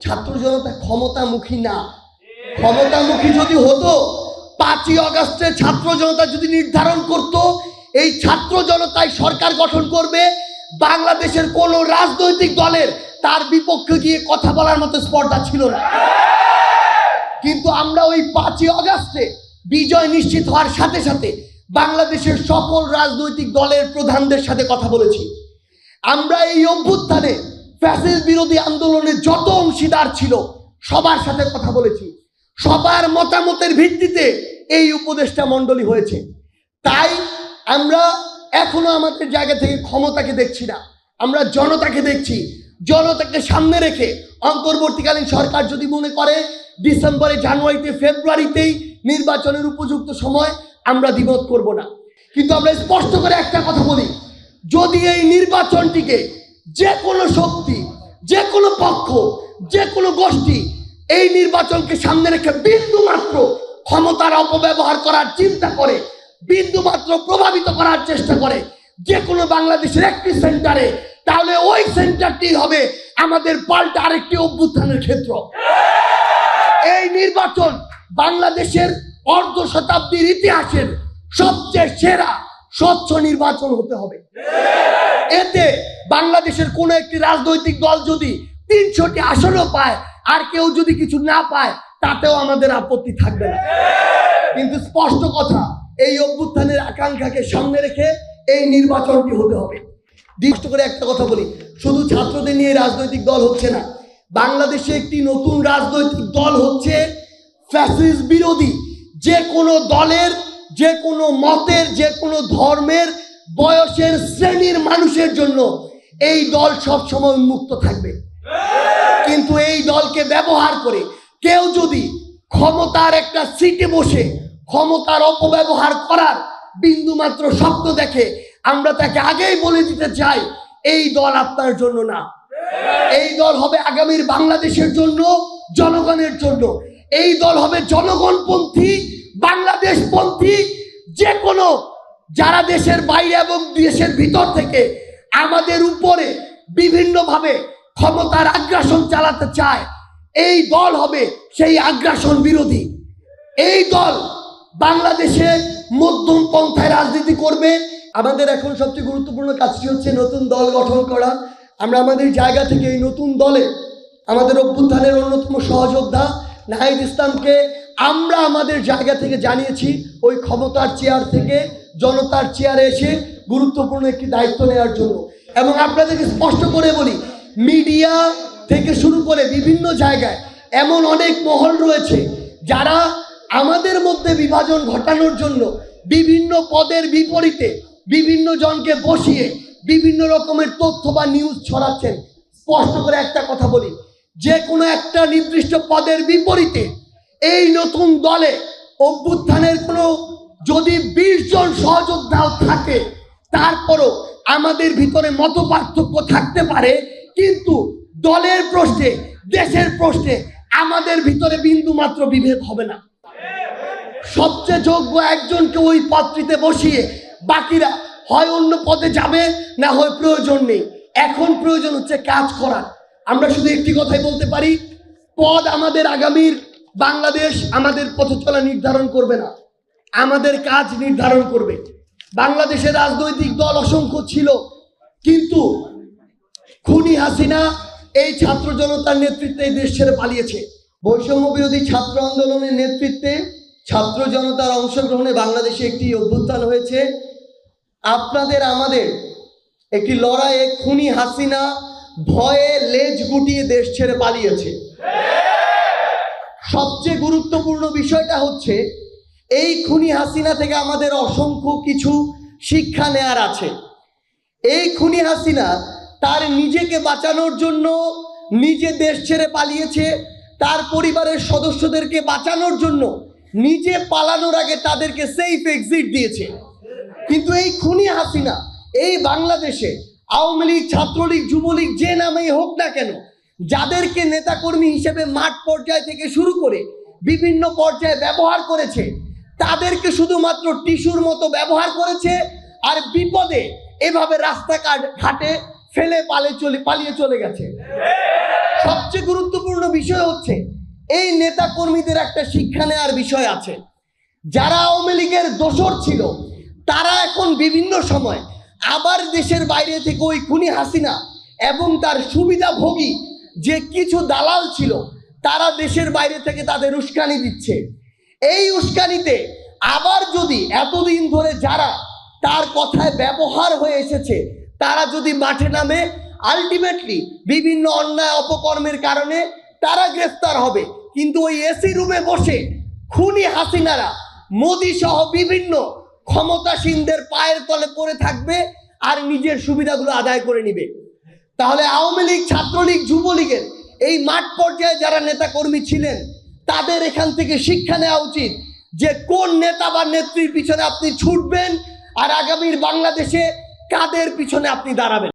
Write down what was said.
ছাত্র জনতা ক্ষমতামুখী না। ক্ষমতামুখী যদি হতো, পাঁচই অগস্টে ছাত্র জনতা যদি নির্ধারণ করত, এই ছাত্র জনতায় সরকার গঠন করবে, বাংলাদেশের কোন রাজনৈতিক দলের তার বিপক্ষে গিয়ে কথা বলার মতো স্পর্ধা ছিল না। কিন্তু আমরা ওই পাঁচই অগস্টে বিজয় নিশ্চিত হওয়ার সাথে সাথে বাংলাদেশের সকল রাজনৈতিক দলের প্রধানদের সাথে কথা বলেছি। আমরা এই অভ্যুত্থানে ফ্যাসিস্ট বিরোধী আন্দোলনের যত অংশীদার ছিল, সবার সাথে কথা বলেছি। সবার মতামতের ভিত্তিতে এই উপদেষ্টা মণ্ডলী হয়েছে। তাই আমরা এখনও আমাদের জায়গা থেকে ক্ষমতাকে দেখছি না। আমরা জনতাকে দেখছি। জনতাকে সামনে রেখে অন্তর্বর্তীকালীন সরকার যদি মনে করে, ডিসেম্বরে, জানুয়ারিতে, ফেব্রুয়ারিতেই নির্বাচনের উপযুক্ত সময় আমরা দ্বিমত করব না। কিন্তু আমরা স্পষ্ট করে একটা কথা বলি, যদি এই নির্বাচনটিকে যে কোনো শক্তি যে কোনো পক্ষ যে কোনো গোষ্ঠী এই নির্বাচনকে সামনে রেখে বিন্দু মাত্র ক্ষমতার অপব্যবহার করার চিন্তা করে, বিন্দু মাত্র প্রভাবিত করার চেষ্টা করে যে কোনো বাংলাদেশের একটি সেন্টারে, তাহলে ওই সেন্টারটি হবে আমাদের পাল্টা আরেকটি অভ্যুত্থানের ক্ষেত্র। এই নির্বাচন বাংলাদেশের অর্ধ শতাব্দীর ইতিহাসের সবচেয়ে সেরা, স্বচ্ছ নির্বাচন হতে হবে। এতে বাংলাদেশের কোনো একটি রাজনৈতিক দল যদি তিনশোটি আসনও পায়, আর কেউ যদি কিছু না পায়, তাতেও আমাদের আপত্তি থাকবে না। কিন্তু স্পষ্ট কথা, এই অভ্যুত্থানের আকাঙ্ক্ষাকে সামনে রেখে এই নির্বাচনটি হতে হবে। দৃষ্ট করে একটা কথা বলি, শুধু ছাত্রদের নিয়ে রাজনৈতিক দল হচ্ছে না, বাংলাদেশে একটি নতুন রাজনৈতিক দল হচ্ছে ফ্যাসিস্ট বিরোধী। যে কোনো দলের, যে কোনো মতের, যে কোনো ধর্মের বয়সের শ্রেণির মানুষের জন্য এই দল সবসময় উন্মুক্ত থাকবে। কিন্তু এই দলকে ব্যবহার করে কেউ যদি ক্ষমতার একটা সিটে বসে ক্ষমতার অপব্যবহার করার বিন্দুমাত্র স্বপ্ন দেখে, আমরা তাকে আগেই বলে দিতে চাই, এই দল আপনার জন্য না। এই দল হবে আগামীর বাংলাদেশের জন্য, জনগণের জন্য। এই দল হবে জনগণপন্থী, বাংলাদেশপন্থী যে কোনো যারা দেশের বাইরে এবং দেশের ভিতর থেকে আমাদের উপরে বিভিন্নভাবে ক্ষমতার আগ্রাসন চালাতে চায়, এই দল হবে সেই আগ্রাসন বিরোধী। এই দল বাংলাদেশে মধ্যম পন্থায় রাজনীতি করবে। আমাদের এখন সবচেয়ে গুরুত্বপূর্ণ কাজটি হচ্ছে নতুন দল গঠন করা। আমরা আমাদের জায়গা থেকে এই নতুন দলে আমাদের অভ্যুত্থানের অন্যতম সহযোদ্ধা নাহিদ ইসলামকে আমরা আমাদের জায়গা থেকে জানিয়েছি, ওই ক্ষমতার চেয়ার থেকে। জনতার চেয়ারে এসে গুরুত্বপূর্ণ একটি দায়িত্ব নেওয়ার জন্য। এবং আপনাদেরকে স্পষ্ট করে বলি, মিডিয়া থেকে শুরু করে বিভিন্ন জায়গায় এমন অনেক মহল রয়েছে যারা আমাদের মধ্যে বিভাজন ঘটানোর জন্য বিভিন্ন পদের বিপরীতে বিভিন্ন জনকে বসিয়ে বিভিন্ন রকমের তথ্য বা নিউজ ছড়াচ্ছেন। স্পষ্ট করে একটা কথা বলি, যে কোনো একটা নির্দিষ্ট পদের বিপরীতে এই নতুন দলে অভ্যুত্থানের কোনো যদি বিশ জন সহযোদ্ধাও থাকে, তারপরও আমাদের ভিতরে মত পার্থক্য থাকতে পারে, কিন্তু দলের প্রশ্নে, দেশের প্রশ্নে আমাদের ভিতরে বিন্দু মাত্র বিভেদ হবে না। সবচেয়ে যোগ্য একজনকে ওই পদটিতে বসিয়ে বাকিরা হয় অন্য পদে যাবে না হয় প্রয়োজন নেই। এখন প্রয়োজন হচ্ছে কাজ করার। আমরা শুধু একটি কথাই বলতে পারি, পদ আমাদের আগামীর, বাংলাদেশ আমাদের পথ চলা নির্ধারণ করবে না। আমাদের কাজ নির্ধারণ করবে। বাংলাদেশের রাজনৈতিক দল অসংখ্য ছিল, কিন্তু খুনি হাসিনা এই ছাত্র জনতার নেতৃত্বে এই দেশ ছেড়ে পালিয়েছে। বৈষম্য বিরোধী ছাত্র আন্দোলনের নেতৃত্বে ছাত্র জনতার অংশগ্রহণে বাংলাদেশে একটি অভ্যুত্থান হয়েছে। আপনাদের আমাদের একটি লড়াইয়ে খুনি হাসিনা ভয়ে লেজ গুটিয়ে দেশ ছেড়ে পালিয়েছে। সবচেয়ে গুরুত্বপূর্ণ বিষয়টা হচ্ছে এই খুনি হাসিনা থেকে আমাদের অসংখ্য কিছু শিক্ষা নেয়ার আছে। এই খুনি হাসিনা তার নিজেকে বাঁচানোর জন্য নিজে দেশ ছেড়ে পালিয়েছে, তার পরিবারের সদস্যদেরকে বাঁচানোর জন্য নিজে পালানোর আগে তাদেরকে সেফ এক্সিট দিয়েছে। কিন্তু এই খুনি হাসিনা এই বাংলাদেশে আওয়ামী লীগ, ছাত্রলীগ, যুবলীগ যে নামেই হোক না কেন, যাদেরকে নেতাকর্মী হিসেবে মাঠ পর্যায় থেকে শুরু করে বিভিন্ন পর্যায়ে ব্যবহার করেছে তাদেরকে শুধুমাত্র টিস্যুর মতো ব্যবহার করেছে আর বিপদে এভাবে রাস্তাঘাট, ঘাটে ফেলে পালে চলে, পালিয়ে চলে গেছে। সবচেয়ে গুরুত্বপূর্ণ বিষয় হচ্ছে, এই নেতা কর্মীদের একটা শিক্ষা নেওয়ার বিষয় আছে। যারা আওয়ামী লীগের দোসর ছিল, তারা এখন বিভিন্ন সময় আবার দেশের বাইরে থেকে ওই খুনি হাসিনা এবং তার সুবিধাভোগী যে কিছু দালাল ছিল, তারা দেশের বাইরে থেকে তাদের উস্কানি দিচ্ছে। এই উস্কানিতে আবার যদি এতদিন ধরে যারা তার কথায় ব্যবহার হয়ে এসেছে, তারা যদি মাঠে নামে আলটিমেটলি বিভিন্ন অন্যায় অপকর্মের কারণে তারা গ্রেফতার হবে। কিন্তু ওই এসি রুমে বসে খুনি হাসিনারা, মোদি সহ বিভিন্ন ক্ষমতাসীনদের পায়ের তলে পড়ে থাকবে আর নিজের সুবিধাগুলো আদায় করে নিবে। তাহলে আওয়ামী লীগ, ছাত্রলীগ, যুবলীগের এই মাঠ পর্যায়ে যারা নেতাকর্মী ছিলেন তাদের এখান থেকে শিক্ষা নেওয়া উচিত যে কোন নেতা বা নেত্রীর পিছনে আপনি ছুটবেন আর আগামীর বাংলাদেশে কাদের পিছনে আপনি দাঁড়াবেন।